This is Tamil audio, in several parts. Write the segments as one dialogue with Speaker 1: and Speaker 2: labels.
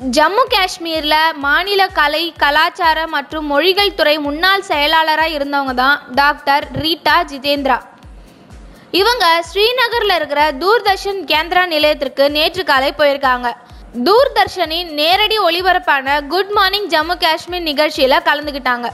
Speaker 1: ஜம்மு காஷ்மீரில் மாநில கலை கலாச்சாரம் மற்றும் மொழிகள் துறை முன்னாள் செயலாளராக இருந்தவங்க தான் டாக்டர் ரீட்டா ஜிதேந்திரா. இவங்க ஸ்ரீநகரில் இருக்கிற தூர்தர்ஷன் கேந்திரா நிலையத்திற்கு நேற்று காலை போயிருக்காங்க. தூர்தர்ஷனின் நேரடி ஒளிபரப்பான குட் மார்னிங் ஜம்மு காஷ்மீர் நிகழ்ச்சியில் கலந்துக்கிட்டாங்க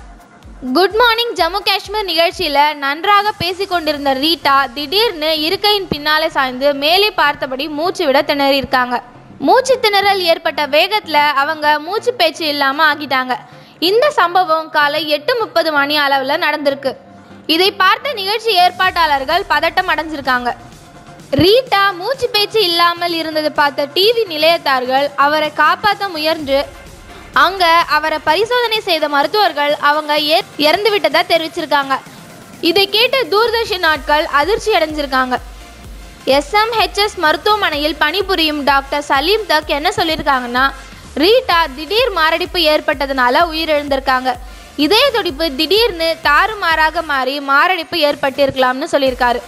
Speaker 1: குட் மார்னிங் ஜம்மு காஷ்மீர் நிகழ்ச்சியில் நன்றாக பேசிக் கொண்டிருந்த ரீட்டா திடீர்னு இருக்கையின் பின்னாலே சாய்ந்து மேலே பார்த்தபடி மூச்சு விட திணறியிருக்காங்க. மூச்சு திணறல் ஏற்பட்ட வேகத்தில் அவங்க மூச்சு பேச்சு இல்லாமல் ஆகிட்டாங்க. இந்த சம்பவம் காலை எட்டு முப்பது மணி அளவில் நடந்திருக்கு. இதை பார்த்த நிகழ்ச்சி ஏற்பாட்டாளர்கள் பதட்டம் அடைஞ்சிருக்காங்க. ரீட்டா மூச்சு பேச்சு இல்லாமல் இருந்ததை பார்த்த டிவி நிலையத்தார்கள் அவரை காப்பாற்ற முயன்று அங்க அவரை பரிசோதனை செய்த மருத்துவர்கள் அவங்க ஏ- இறந்து விட்டதா தெரிவிச்சிருக்காங்க. இதை கேட்டு தூர்தர்ஷன் ஆட்கள் அதிர்ச்சி அடைஞ்சிருக்காங்க. எஸ்எம்ஹெச்எஸ் மருத்துவமனையில் பணிபுரியும் டாக்டர் சலீம் தக் என்ன சொல்லியிருக்காங்கன்னா ரீட்டா திடீர் மாரடைப்பு ஏற்பட்டதுனால உயிரிழந்திருக்காங்க. இதய துடிப்பு திடீர்னு தாறுமாறாக மாறி மாரடைப்பு ஏற்பட்டிருக்கலாம்னு சொல்லியிருக்காரு.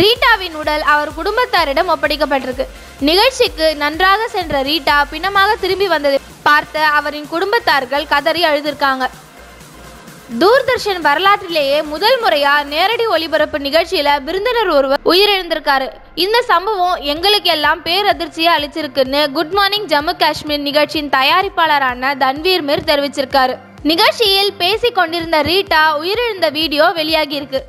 Speaker 1: ரீட்டாவின் உடல் அவர் குடும்பத்தாரிடம் ஒப்படைக்கப்பட்டிருக்கு. நிகழ்ச்சிக்கு நன்றாக சென்ற ரீட்டா பிணமாக திரும்பி வந்ததை பார்த்த அவரின் குடும்பத்தார்கள் கதறி அழுதிருக்காங்க. தூர்தர்ஷன் வரலாற்றிலேயே முதல் முறையா நேரடி ஒளிபரப்பு நிகழ்ச்சியில விருந்தினர் ஒருவர் உயிரிழந்திருக்காரு. இந்த சம்பவம் எங்களுக்கு எல்லாம் பேரதிர்ச்சியை அளிச்சிருக்குன்னு குட் மார்னிங் ஜம்மு காஷ்மீர் நிகழ்ச்சியின் தயாரிப்பாளரான தன்வீர் மிர் தெரிவிச்சிருக்காரு. நிகழ்ச்சியில் பேசிக் கொண்டிருந்த ரீட்டா உயிரிழந்த வீடியோ வெளியாகியிருக்கு.